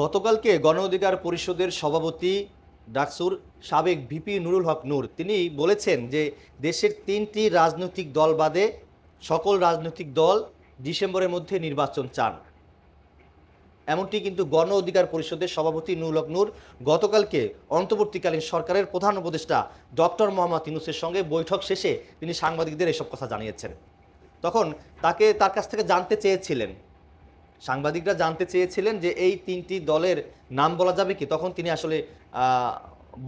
গতকালকে গণ অধিকার পরিষদের সভাপতি ডাকসুর সাবেক ভিপি নুরুল হক নূর, তিনি বলেছেন যে দেশের তিনটি রাজনৈতিক দল বাদে সকল রাজনৈতিক দল ডিসেম্বরের মধ্যে নির্বাচন চান। এমনটি কিন্তু গণ অধিকার পরিষদের সভাপতি নুরুল হক নূর গতকালকে অন্তর্বর্তীকালীন সরকারের প্রধান উপদেষ্টা ডক্টর মোহাম্মদ ইউনুসের সঙ্গে বৈঠক শেষে তিনি সাংবাদিকদের এসব কথা জানিয়েছেন। তখন তাকে তার কাছ থেকে জানতে চেয়েছিলেন। সাংবাদিকরা জানতে চেয়েছিলেন যে এই তিনটি দলের নাম বলা যাবে কি? তখন তিনি আসলে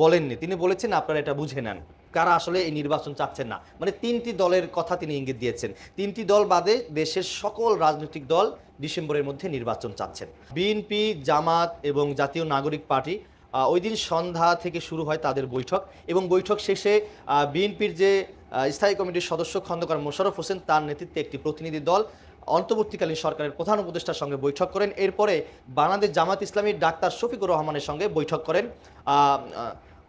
বলেননি। তিনি বলেছেন, আপনারা এটা বুঝে নেন। কারা আসলে এই নির্বাচন চাচ্ছেন না? মানে তিনটি দলের কথা তিনি ইঙ্গিত দিয়েছেন। তিনটি দল বাদে দেশের সকল রাজনৈতিক দল ডিসেম্বরের মধ্যে নির্বাচন চাচ্ছেন। বিএনপি, জামাত এবং জাতীয় নাগরিক পার্টি ওই দিন সন্ধ্যা থেকে শুরু হয় তাদের বৈঠক এবং বৈঠক শেষে বিএনপির যে স্থায়ী কমিটির সদস্য খন্দকার মোশাররফ হোসেন তার নেতৃত্বে একটি প্রতিনিধি দল অন্তর্বর্তীকালীন সরকারের প্রধান উপদেষ্টার সঙ্গে বৈঠক করেন। এরপরে বাংলাদেশ জামাত ইসলামীর ডাক্তার শফিকুর রহমানের সঙ্গে বৈঠক করেন।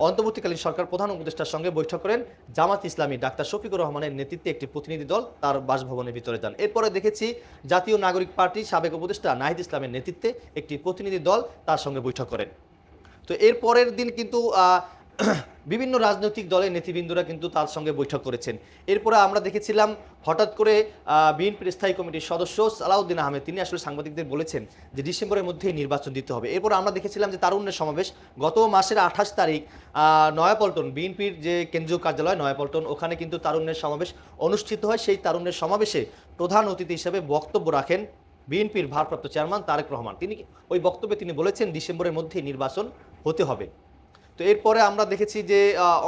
অন্তর্বর্তীকালীন সরকার প্রধান উপদেষ্টার সঙ্গে বৈঠক করেন। জামাত ইসলামী ডাক্তার শফিকুর রহমানের নেতৃত্বে একটি প্রতিনিধি দল তার বাসভবনের ভিতরে যান। এরপরে দেখেছি জাতীয় নাগরিক পার্টি সাবেক উপদেষ্টা নাহিদ ইসলামের নেতৃত্বে একটি প্রতিনিধি দল তার সঙ্গে বৈঠক করেন। তো এর পরের দিন কিন্তু বিভিন্ন রাজনৈতিক দলের নেতৃবৃন্দরা কিন্তু তার সঙ্গে বৈঠক করেছেন। এরপরে আমরা দেখেছিলাম হঠাৎ করে বিএনপির স্থায়ী কমিটির সদস্য সালাউদ্দিন আহমেদ, তিনি আসলে সাংবাদিকদের বলেছেন যে ডিসেম্বরের মধ্যেই নির্বাচন দিতে হবে। এরপর আমরা দেখেছিলাম যে তারুণ্যের সমাবেশ গত মাসের আঠাশ তারিখ নয়াপল্টন, বিএনপির যে কেন্দ্রীয় কার্যালয় নয়াপল্টন, ওখানে কিন্তু তারুণ্যের সমাবেশ অনুষ্ঠিত হয়। সেই তারুণ্যের সমাবেশে প্রধান অতিথি হিসেবে বক্তব্য রাখেন বিএনপির ভারপ্রাপ্ত চেয়ারম্যান তারেক রহমান। তিনি ওই বক্তব্যে তিনি বলেছেন, ডিসেম্বরের মধ্যেই নির্বাচন হতে হবে। তো এরপরে আমরা দেখেছি যে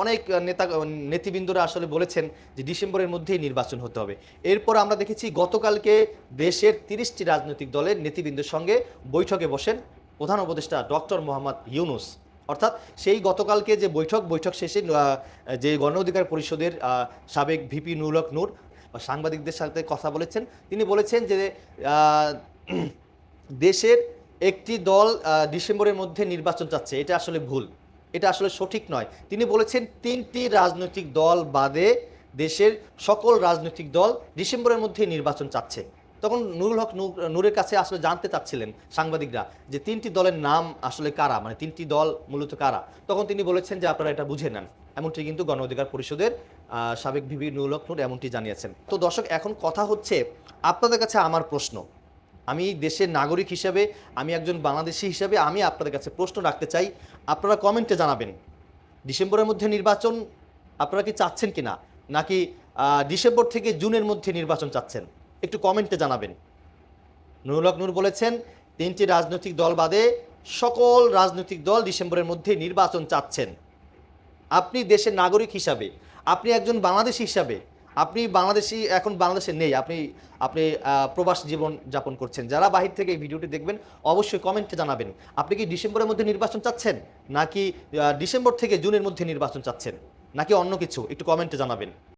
অনেক নেতা, নেতৃবৃন্দরা আসলে বলেছেন যে ডিসেম্বরের মধ্যেই নির্বাচন হতে হবে। এরপর আমরা দেখেছি গতকালকে দেশের তিরিশটি রাজনৈতিক দলের নেতৃবৃন্দের সঙ্গে বৈঠকে বসেন প্রধান উপদেষ্টা ডক্টর মোহাম্মদ ইউনুস। অর্থাৎ সেই গতকালকে যে বৈঠক বৈঠক শেষে যে গণ অধিকার পরিষদের সাবেক ভিপি নুরক নূর সাংবাদিকদের সাথে কথা বলেছেন, তিনি বলেছেন যে দেশের একটি দল ডিসেম্বরের মধ্যে নির্বাচন চাচ্ছে। এটা আসলে ভুল। এটা আসলে সঠিক নয়। তিনি বলেছেন, তিনটি রাজনৈতিক দল বাদে দেশের সকল রাজনৈতিক দল ডিসেম্বরের মধ্যে নির্বাচন চাচ্ছে। তখন নুরুল হক নূর- নূরের কাছে আসলে জানতে চাচ্ছিলেন সাংবাদিকরা যে তিনটি দলের নাম আসলে কারা? মানে তিনটি দল মূলত কারা? তখন তিনি বলেছেন যে আপনারা এটা বুঝে নেন। এমনটি কিন্তু গণ অধিকার পরিষদের সাবেক ভিভি নুরুল হক নূর এমনটি জানিয়েছেন। তো দর্শক, এখন কথা হচ্ছে আপনাদের কাছে আমার প্রশ্ন। আমি দেশের নাগরিক হিসাবে, আমি একজন বাংলাদেশি হিসাবে আমি আপনাদের কাছে প্রশ্ন রাখতে চাই। আপনারা কমেন্টে জানাবেন, ডিসেম্বরের মধ্যে নির্বাচন আপনারা কি চাচ্ছেন কি না নাকি ডিসেম্বর থেকে জুনের মধ্যে নির্বাচন চাচ্ছেন? একটু কমেন্টে জানাবেন। নুরুল নূর বলেছেন, তিনটি রাজনৈতিক দল বাদে সকল রাজনৈতিক দল ডিসেম্বরের মধ্যে নির্বাচন চাচ্ছেন। আপনি দেশের নাগরিক হিসাবে, আপনি একজন বাংলাদেশি হিসাবে আপনি বাংলাদেশি, এখন বাংলাদেশে নেই। আপনি আপনি প্রবাস জীবন যাপন করছেন। যারা বাহির থেকে এই ভিডিওটি দেখবেন, অবশ্যই কমেন্টে জানাবেন। আপনি কি ডিসেম্বরের মধ্যে নির্বাচন চাচ্ছেন? নাকি ডিসেম্বর থেকে জুনের মধ্যে নির্বাচন চাচ্ছেন? নাকি অন্য কিছু? একটু কমেন্টে জানাবেন।